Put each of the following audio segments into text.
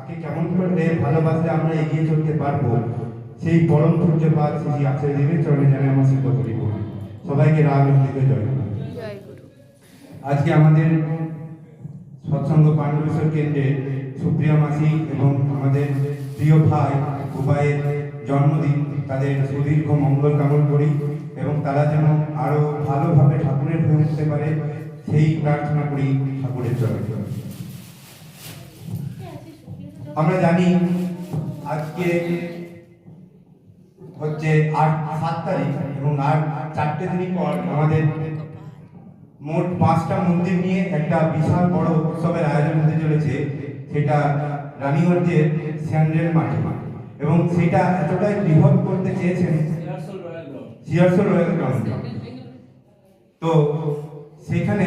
তাকে কেমন করলে ভালোবাসলে আমরা এগিয়ে চলতে পারব? সেই পরম পূজ্যপাত শ্রী আচার্য দেবের চরণে জানে আমার সিদ্ধ করিব সবাইকে রাগ দিতে জয়। আজকে আমাদের সৎসঙ্গ পাণ্ডবেশ্বর কেন্দ্রে সুপ্রিয়া মাসি এবং আমাদের প্রিয় ভাই উভয়ের জন্মদিন তাদের সুদীর্ঘ মঙ্গল কামনা করি এবং তারা যেন আরও ভালোভাবে ঠাকুরের হয়ে উঠতে পারে সেই প্রার্থনা করি ঠাকুরের চরণে আমরা জানি আজকে হচ্ছে আট সাত তারিখ এবং আর চারটে দিন পর আমাদের মোট পাঁচটা মন্দির নিয়ে একটা বিশাল বড় উৎসবের আয়োজন হতে চলেছে সেটা রানীগঞ্জের স্যান্ডেল মাঠে। এবং সেটা এতটাই বৃহৎ করতে চেয়েছেন সিয়ারসোল রয়্যাল গ্রাউন্ড। তো সেখানে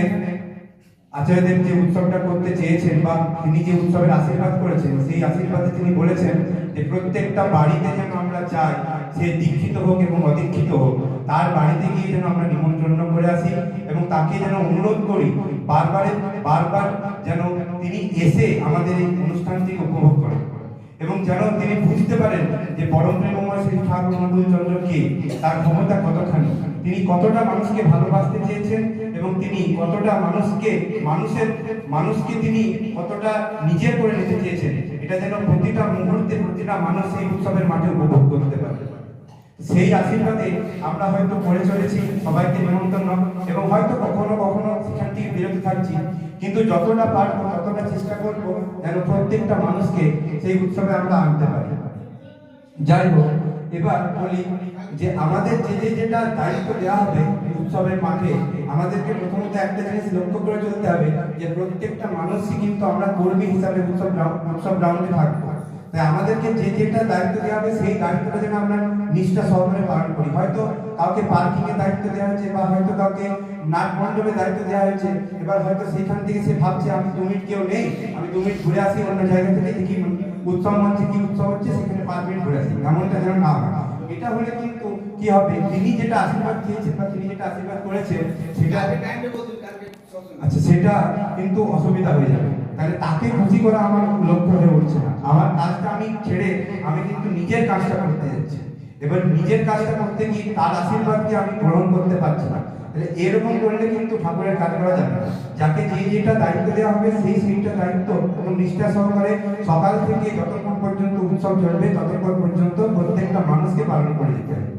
আচার্যদেব যে উৎসবটা করতে চেয়েছেন বা তিনি যে উৎসবের আশীর্বাদ করেছেন, সেই আশীর্বাদে তিনি বলেছেন যে প্রত্যেকটা বাড়িতে যেন আমরা চাই, সে দীক্ষিত হোক এবং অদীক্ষিত হোক, তার বাড়িতে গিয়ে যেন আমরা নিমন্ত্রণ করে আসি এবং তাকে যেন অনুরোধ করি, বারবার বারবার যেন তিনি এসে আমাদের এই অনুষ্ঠানটিকে উপভোগ করেন। এবং যেন তিনি বুঝতে পারেন যে পরম প্রেমময় শ্রী ঠাকুর চন্দ্র কে, তার ক্ষমতা কতখানি। তিনি কতটা মানুষকে ভালোবাসতে চেয়েছেন এবং তিনি কতটা মানুষকে, মানুষের, মানুষকে তিনি কতটা নিজের করে নিতে চেয়েছেন, এটা যেন প্রতিটা মুহূর্তে প্রতিটা মানুষ এই উৎসবের মাঠে উপভোগ করতে পারে। সেই আশীর্বাদে আমরা হয়তো পড়ে চলেছি, সবাইকে নিমন্ত্রণ, এবং হয়তো কখনো কখনো সেখান থেকে বিরত থাকছি। কিন্তু যতটা পারব, ততটা চেষ্টা করব যেন প্রত্যেকটা মানুষকে সেই উৎসবে আমরা আনতে পারি। যাই হোক এবার বলি যে আমাদের যে যে যেটা দায়িত্ব দেওয়া হবে উৎসবের মাঠে, আমাদেরকে প্রথমত একটা জিনিস লক্ষ্য করে চলতে হবে যে প্রত্যেকটা মানুষই কিন্তু আমরা কর্মী হিসাবে উৎসব উৎসব গ্রাউন্ডে থাকব। তাই আমাদেরকে যে যেটা দায়িত্ব দেওয়া হবে সেই দায়িত্বটা যেন আমরা নিষ্ঠা সহকারে পালন করি। হয়তো কাউকে পার্কিং এর দায়িত্ব দেওয়া হয়েছে বা হয়তো কাউকে নাট মণ্ডপের দায়িত্ব দেওয়া হয়েছে এবার হয়তো সেখান থেকে সে ভাবছে আমি দু মিনিট কেউ নেই আমি দু মিনিট ঘুরে আসি অন্য জায়গা থেকে দেখি উৎসব মঞ্চে কি উৎসব হচ্ছে সেখানে পাঁচ মিনিট ঘুরে আসি। এমনটা যেন না হয়। এটা হলে কিন্তু কি হবে? তিনি যেটা আশীর্বাদ দিয়েছেন বা তিনি যেটা আশীর্বাদ করেছেন সেটা আচ্ছা সেটা কিন্তু অসুবিধা হয়ে যাবে। তাহলে তাকে খুশি করা আমার লক্ষ্য হয়ে উঠছে না। আমার কাজটা আমি ছেড়ে আমি কিন্তু নিজের কাজটা করতে যাচ্ছি। এবার নিজের কাজটা করতে গিয়ে তার আশীর্বাদকে আমি গ্রহণ করতে পারছি না? তাহলে এরকম করলে কিন্তু ঠাকুরের কাজ করা যাবে না। যাকে যে যেটা দায়িত্ব দেওয়া হবে, সেই সেইটা দায়িত্ব এবং নিষ্ঠা সহকারে সকাল থেকে যতক্ষণ পর্যন্ত উৎসব চলবে, ততক্ষণ পর্যন্ত প্রত্যেকটা মানুষকে পালন করে দিতে হবে।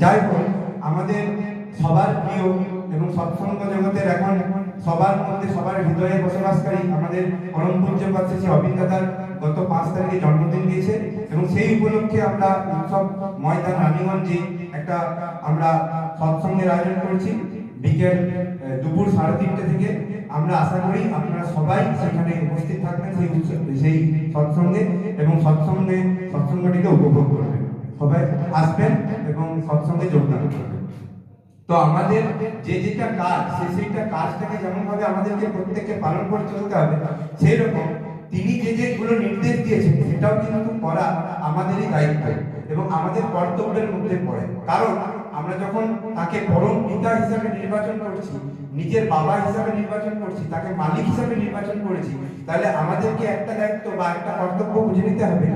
যাই হোক, আমাদের সবার প্রিয় এবং সৎসঙ্গ জগতের এখন সবার মধ্যে সবার হৃদয়ে বসবাসকারী আমাদের পূজ্য পাচ্ছে অবিন দাদার গত পাঁচ তারিখে জন্মদিন দিয়েছে এবং সেই উপলক্ষে আমরা উৎসব ময়দান রানীগঞ্জে একটা আমরা সৎসঙ্গের আয়োজন করেছি। বিকেল দুপুর সাড়ে তিনটে থেকে আমরা আশা করি আপনারা সবাই সেখানে উপস্থিত থাকবেন সেই উৎসব সেই সৎসঙ্গে এবং সৎসঙ্গে, সৎসঙ্গটিকে উপভোগ করবেন। সবাই আসবেন এবং সৎসঙ্গে যোগদান করবেন। তো আমাদের যে যেটা কাজ, সে সেইটা কাজটাকে যেমন ভাবে আমাদেরকে প্রত্যেককে পালন করে চলতে হবে সেই রকম তিনি যে যেগুলো নির্দেশ দিয়েছেন, সেটাও কিন্তু করা আমাদেরই দায়িত্ব এবং আমাদের কর্তব্যের মধ্যে পড়ে। কারণ আমরা যখন তাকে পরম পিতা হিসাবে নির্বাচন করছি, নিজের বাবা হিসাবে নির্বাচন করছি, তাকে মালিক হিসাবে নির্বাচন করেছি, তাহলে আমাদেরকে একটা দায়িত্ব বা একটা কর্তব্য বুঝে নিতে হবে।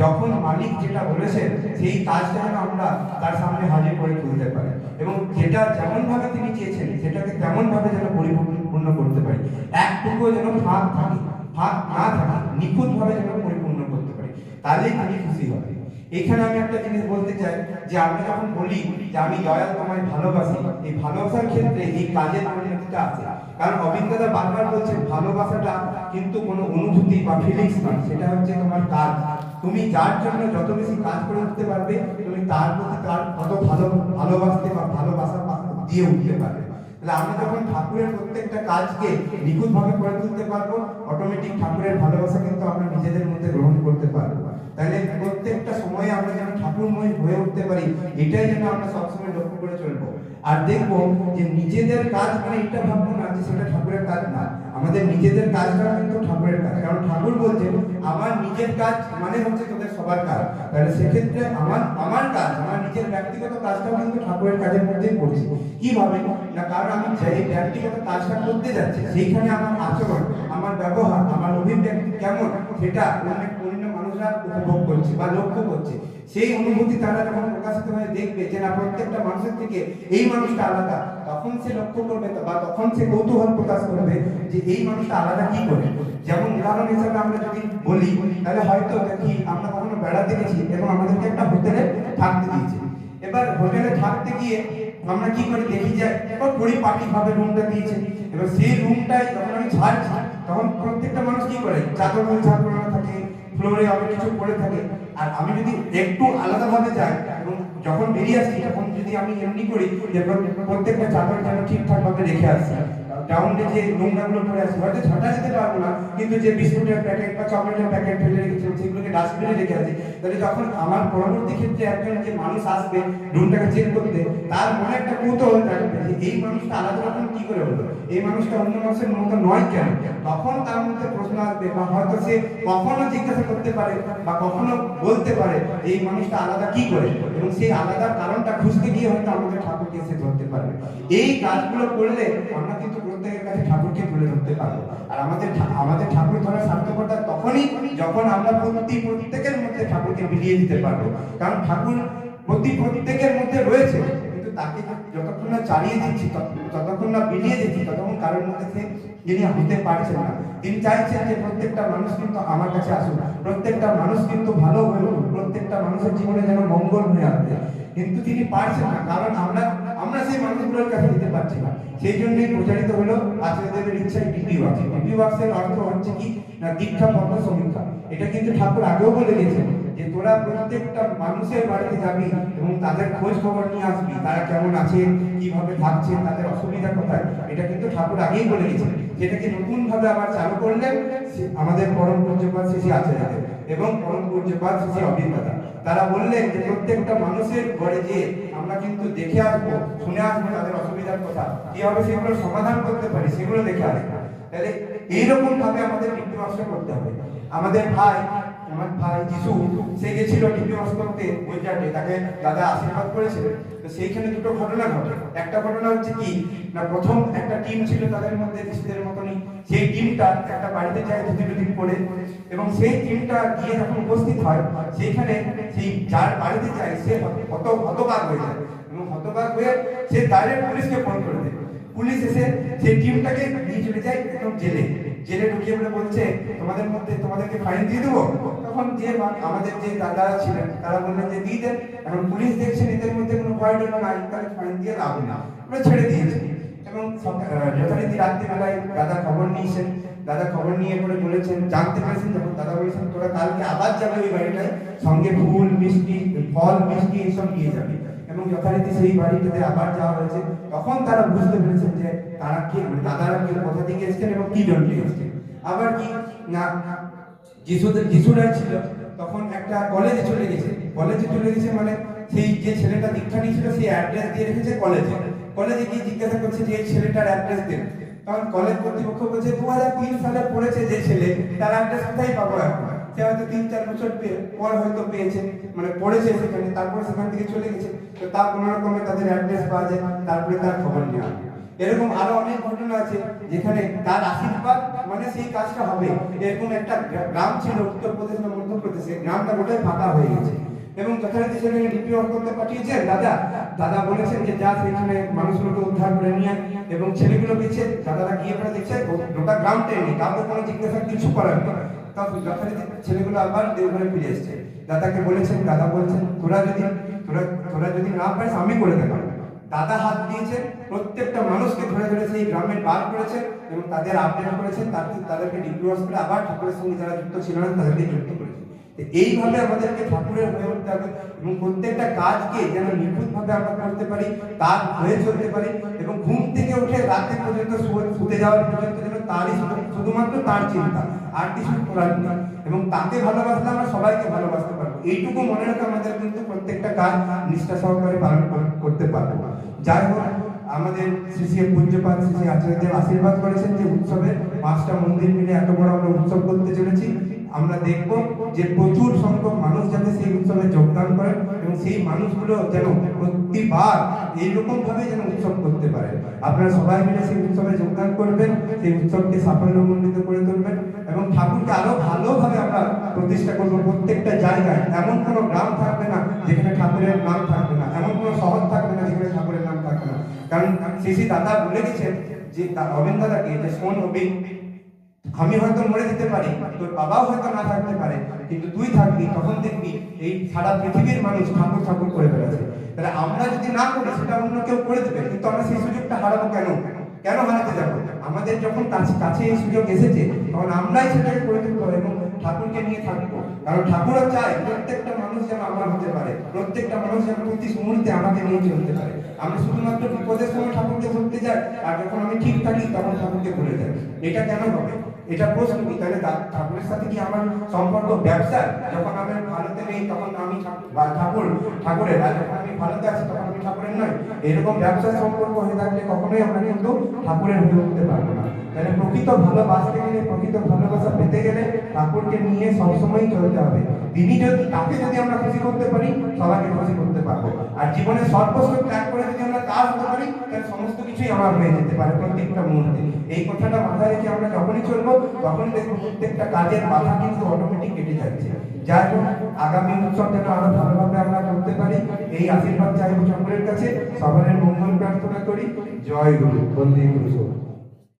যখন মালিক যেটা বলেছেন সেই কাজটা যেন আমরা তার সামনে হাজির করে তুলতে পারি। এবং যেটা যেমন ভাবে তিনি চেয়েছেন, সেটাকে তেমন ভাবে যেন পরিপূর্ণ করতে পারি। একটুকু যেন ফাঁক থাকে, ফাঁক না থাকে নিখুঁত ভাবে যেন পরিপূর্ণ করতে পারি, তাহলেই তিনি খুশি হবে এখানে আমি একটা জিনিস বলতে চাই যে আমরা যখন বলি যে আমি দয়াল তোমায় ভালোবাসি, এই ভালোবাসার ক্ষেত্রে এই কাজের পরিণতিটা আছে। কারণ অভিজ্ঞতা বারবার বলছেন ভালোবাসাটা কিন্তু কোনো অনুভূতি বা ফিলিংস নয়, সেটা হচ্ছে তোমার কাজ। তুমি যার জন্য যত বেশি কাজ করে উঠতে পারবে, তুমি তার প্রতি তার কত ভালো ভালোবাসতে বা ভালোবাসা দিয়ে উঠতে পারবে। তাহলে আমরা যখন ঠাকুরের প্রত্যেকটা কাজকে নিখুঁত ভাবে করে তুলতে পারব অটোমেটিক ঠাকুরের ভালোবাসা কিন্তু আমরা নিজেদের মধ্যে গ্রহণ করতে পারব। তাহলে প্রত্যেকটা সময়ে আমরা যেন ঠাকুরময় হয়ে উঠতে পারি, এটাই যেন আমরা সবসময় লক্ষ্য করে চলবো। আর দেখব যে নিজেদের কাজ মানে এটা ভাববো না যে সেটা ঠাকুরের কাজ না, আমাদের নিজেদের কাজটা কিন্তু ঠাকুরের কাজ। কারণ ঠাকুর বলছে, আমার নিজের কাজ মানে হচ্ছে তোদের সবার কাজ। তাহলে সেক্ষেত্রে আমার আমার কাজ, আমার নিজের ব্যক্তিগত কাজটাও কিন্তু ঠাকুরের কাজের মধ্যেই পড়ছে। কীভাবে? না, কারণ আমি যে ব্যক্তিগত কাজটা করতে যাচ্ছি, সেইখানে আমার আচরণ, আমার ব্যবহার, আমার অভিব্যক্তি কেমন, সেটা অন্য মানুষরা উপভোগ করছে বা লক্ষ্য করছে। সেই অনুভূতি তারা যখন প্রকাশিত হয়ে দেখবে যে না, প্রত্যেকটা মানুষের থেকে এই মানুষটা আলাদা, তখন সে লক্ষ্য করবে বা তখন সে কৌতূহল প্রকাশ করবে যে এই মানুষটা আলাদা কি করে? যেমন উদাহরণ হিসাবে আমরা যদি বলি, তাহলে হয়তো দেখি আমরা কখনো বেড়াতে গেছি এবং আমাদেরকে একটা হোটেলে থাকতে দিয়েছে। এবার হোটেলে থাকতে গিয়ে আমরা কি করে দেখি যে এবার পরিপাটি ভাবে রুমটা দিয়েছে। এবার সেই রুমটাই যখন আমি ছাড়ছি, তখন প্রত্যেকটা মানুষ কি করে? চাদর ঝাড় থাকে ফ্লোরে আমি কিছু পড়ে থাকি। আর আমি যদি একটু আলাদাভাবে যাই, এবং যখন বেরিয়ে আসি, তখন যদি আমি এমনি করি প্রত্যেকটা চাদর যেন ঠিকঠাকভাবে রেখে আসছি ডাউনে যে নোংরাগুলো পড়ে আছে, হয়তো ছাটা যেতে পারব না, কিন্তু যে বিস্কুটের প্যাকেট বা চকলেটের প্যাকেট ফেলে রেখেছিলাম, সেগুলোকে ডাস্টবিনে রেখে আছে তাহলে যখন আমার পরবর্তী ক্ষেত্রে একজন যে মানুষ আসবে, রুমটাকে চেক করতে, তার মনে একটা কৌতূহল থাকবে যে এই মানুষটা আলাদা রকম কি করে হলো? এই মানুষটা অন্য মানুষের মতো নয় কেন? তখন তার মধ্যে প্রশ্ন আসবে, বা হয়তো সে কখনো জিজ্ঞাসা করতে পারে, বা কখনো বলতে পারে এই মানুষটা আলাদা কি করে? এবং সেই আলাদা কারণটা খুঁজতে গিয়ে হয়তো আমাদের ঠাকুরকে সে ধরতে পারবে। এই কাজগুলো করলে আমরা কিন্তু প্রত্যেকের কাছে ঠাকুরকে তুলে ধরতে পারব। আর আমাদের আমাদের ঠাকুর ধরার সার্থকতা তখনই যখন আমরা প্রতি, প্রত্যেকের মধ্যে ঠাকুরকে মিলিয়ে দিতে পারব। কারণ ঠাকুর প্রতি প্রত্যেকের মধ্যে রয়েছে, কিন্তু তাকে যতক্ষণ না চালিয়ে দিচ্ছি ততক্ষণ না বিলিয়ে দিচ্ছি, ততক্ষণ কারোর মধ্যে যিনি হতে পারছেন না। তিনি চাইছেন যে প্রত্যেকটা মানুষ কিন্তু আমার কাছে আসুক। প্রত্যেকটা মানুষ কিন্তু ভালো হয়ে প্রত্যেকটা মানুষের জীবনে যেন মঙ্গল হয়ে আসবে কিন্তু তিনি পারছেন না, কারণ আমরা আমরা সেই মানুষগুলোর কাছে দিতে পারছি না। সেই জন্যই প্রচারিত হলো আচার্যদেবের ইচ্ছায় ডিপি ওয়াক্স ডিপি ওয়াক্সের অর্থ হচ্ছে কি? না, দীক্ষা পত্র সমীক্ষা। এটা কিন্তু ঠাকুর আগেও বলে গেছেন যে তোরা প্রত্যেকটা মানুষের বাড়িতে যাবি এবং তাদের খোঁজ খবর নিয়ে আসবি, তারা কেমন আছে, কীভাবে থাকছে, তাদের অসুবিধা কোথায়, এটা কিন্তু ঠাকুর আগেই বলে গেছেন। যেটাকে নতুন ভাবে আবার চালু করলেন আমাদের পরম পূজ্যপাত শ্রী আচার্যদেব এবং পরম পূজ্যপাত অবিন দাদা তারা বললেন যে প্রত্যেকটা মানুষের ঘরে যে আমরা কিন্তু দেখে আসব, শুনে আসব তাদের অসুবিধার কথা। কীভাবে সেগুলো সমাধান করতে পারি, সেগুলো দেখে আসব। তাহলে এইরকম ভাবে আমাদের মাস্টার করতে হবে। আমাদের ভাই আমার ভাই যিশু, সে গেছিল মাস্টার করতে গুজরাটে তাকে দাদা আশীর্বাদ করেছিল। তো সেইখানে দুটো ঘটনা ঘটে। একটা ঘটনা হচ্ছে কি, না, প্রথম একটা টিম ছিল তাদের মধ্যে যিশুদের মতনই। সেই টিমটা একটা বাড়িতে যায় ধুতি টুতি পড়ে এবং সেই টিমটা গিয়ে যখন উপস্থিত হয়, সেইখানে সেই যার বাড়িতে যায়, সে হত, হতবাক হয়ে যায়। এবং হতবাক হয়ে সে ডাইরেক্ট পুলিশকে ফোন করে দেয়। পুলিশ এসে সেই টিমটাকে নিয়ে চলে যায় একদম জেলে। জেলে ঢুকিয়ে বলে বলছে, তোমাদের মধ্যে তোমাদেরকে ফাইন দিয়ে দেবো? তখন যে আমাদের যে দাদারা ছিলেন, তারা বললেন যে, দিয়ে দেন। এখন পুলিশ দেখছেন এদের মধ্যে কোনো ভয় ডর নাই, তাহলে ফাইন দিয়ে লাভ না আমরা ছেড়ে দিয়েছি। এবং যথারীতি রাত্রিবেলায় দাদা খবর নিয়েছেন। দাদা খবর নিয়ে করে বলেছেন, জানতে পেরেছেন? যখন দাদা বলেছেন, তোরা কালকে আবার যাবে ওই বাড়িটায়। সঙ্গে ফুল, মিষ্টি, ফল, মিষ্টি এসব নিয়ে যাবে। এবং যথারীতি সেই বাড়িটাতে আবার যাওয়া হয়েছে। তখন তারা বুঝতে পেরেছেন যে তারা কি মানে দাদারা কি, কোথা থেকে এসেছেন এবং কি জন্য এসেছেন। আবার কি, না যিশুদের যিশুরা ছিল, তখন একটা কলেজে চলে গেছে। কলেজে চলে গেছে মানে সেই যে ছেলেটা দীক্ষা নিয়েছিল সেই অ্যাড্রেস দিয়ে রেখেছে কলেজে কলেজে গিয়ে জিজ্ঞাসা করছে যে, এই ছেলেটার অ্যাড্রেস দিন। তখন কলেজ কর্তৃপক্ষ বলছে, দু হাজার তিন সালে পড়েছে যে ছেলে, তার অ্যাড্রেস কোথায় পাবো এখন? সে হয়তো তিন, চার বছর পর হয়তো পেয়েছে মানে পড়েছে সেখানে, তারপরে সেখান থেকে চলে গেছে তো তার কোনো রকমে তাদের অ্যাড্রেস পাওয়া যায়, তারপরে তার খবর নেওয়া। এরকম আরও অনেক ঘটনা আছে, যেখানে তার আশীর্বাদ মানে সেই কাজটা হবে এরকম একটা গ্রাম ছিল উত্তরপ্রদেশ বা মধ্যপ্রদেশে গ্রামটা গোটাই ফাঁকা হয়ে গেছে এবং যথারীতি সেখানে ডিপি করতে পাঠিয়েছেন দাদা দাদা বলেছেন যে যা সেখানে মানুষগুলোকে উদ্ধার করে নিয়ে। এবং ছেলেগুলো গেছে দাদারা গিয়ে পরে দেখছে গোটা গ্রামটাই নেই কাউকে কোনো জিজ্ঞাসা কিছু করার তখন যথারীতি ছেলেগুলো আবার দেওঘরে ফিরে এসছে। দাদাকে বলেছেন, দাদা বলছেন, তোরা যদি, তোরা তোরা যদি না পারিস, আমি করে দাদা হাত প্রত্যেকটা মানুষকে ধরে ধরে সেই বার এবং তাদের তাদেরকে করে আবার ঠাকুরের সঙ্গে যারা যুক্ত ছিল না, তাদেরকে যুক্ত করেছেন। এইভাবে আমাদেরকে ঠাকুরের হয়ে উঠতে হবে এবং প্রত্যেকটা কাজকে যেন নিখুঁতভাবে আমরা করতে পারি, তার হয়ে চলতে পারি এবং ঘুম থেকে উঠে রাতে পর্যন্ত শুতে যাওয়ার পর্যন্ত যেন তারই শুধু- শুধুমাত্র তার চিন্তা, আর কিছু করার নেই। এবং তাকে ভালোবাসলে আমরা সবাইকে ভালোবাসতে পারব। এইটুকু মনে রাখে আমাদের কিন্তু প্রত্যেকটা কাজ নিষ্ঠা সহকারে পালন কর- করতে পারব। যাই হোক, আমাদের শ্রী পূজ্যপাত শ্রী আচার্যদেব আশীর্বাদ করেছেন যে উৎসবে পাঁচটা মন্দির মিলে এত বড় আমরা উৎসব করতে চলেছি। আমরা দেখব যে প্রচুর সংখ্যক মানুষ যাতে সেই উৎসবে যোগদান করেন এবং সেই মানুষগুলো যেন প্রতিবার এইরকমভাবে যেন উৎসব করতে পারে আপনারা সবাই মিলে সেই উৎসবে যোগদান করবেন, সেই উৎসবকে সাফল্যমণ্ডিত করে তুলবেন এবং ঠাকুরকে আরও ভালোভাবে আমরা প্রতিষ্ঠা করব প্রত্যেকটা জায়গায়। এমন কোনো গ্রাম থাকবে না যেখানে ঠাকুরের নাম থাকবে না। এমন কোনো শহর থাকবে না যেখানে ঠাকুরের নাম থাকবে না। কারণ শ্রী দাদা বলে গেছেন যে অবিন দাদাকে যে শোন অবিন আমি হয়তো মরে যেতে পারি, তোর বাবাও হয়তো না থাকতে পারে, কিন্তু তুই থাকবি, তখন দেখবি এই সারা পৃথিবীর মানুষ ঠাকুর ঠাকুর করে বেড়াচ্ছে তাহলে আমরা যদি না করি, সেটা অন্য কেউ করে দেবে, কিন্তু আমরা সেই সুযোগটা হারাবো কেন? কেন হারাতে যাব? আমাদের যখন কাছে এই সুযোগ এসেছে, তখন আমরাই সেটাকে করে তুলবো এবং ঠাকুরকে নিয়ে থাকব। কারণ ঠাকুরও চায় প্রত্যেকটা মানুষ যেন আমার হতে পারে, প্রত্যেকটা মানুষ যেন প্রতি মুহূর্তে আমাকে নিয়ে চলতে পারে। আমরা শুধুমাত্র বিপদের সময় ঠাকুরকে ধরতে যাই, আর যখন আমি ঠিক থাকি, তখন ঠাকুরকে ভুলে যাই। এটা কেন হবে? এটা প্রশ্ন কি তাহলে ঠাকুরের সাথে কি আমার সম্পর্ক? ব্যবসা? যখন আমি ভালোতে নেই, তখন আমি ঠাকুর ঠাকুরের আর যখন আমি ভালোতে আছি, তখন আমি ঠাকুরের নয় এরকম ব্যবসার সম্পর্ক হয়ে থাকলে কখনোই আমরা কিন্তু ঠাকুরের হয়ে উঠতে পারব না। তাহলে প্রকৃত ভালোবাসতে গেলে, প্রকৃত ভালোবাসা পেতে গেলে ঠাকুরকে নিয়ে সবসময় চলতে হবে। তিনি যদি তাকে যদি আমরা খুশি করতে পারি, সবাইকে খুশি করতে পারব আর জীবনে সর্বস্ব ত্যাগ করে যদি আমরা তার হতে পারি তাহলে সমস্ত কিছুই আমার হয়ে যেতে পারে প্রত্যেকটা মুহূর্তে। এই কথাটা মাথায় রেখে আমরা যখনই চলবো, তখনই দেখব প্রত্যেকটা কাজের বাধা কিন্তু অটোমেটিক কেটে যাচ্ছে। যাই হোক, আগামী উৎসব যেন আরও ভালোভাবে আমরা করতে পারি, এই আশীর্বাদ চাইব ঠাকুরের কাছে। সবার মঙ্গল প্রার্থনা করি। জয় গুরু, বন্দী গুরু।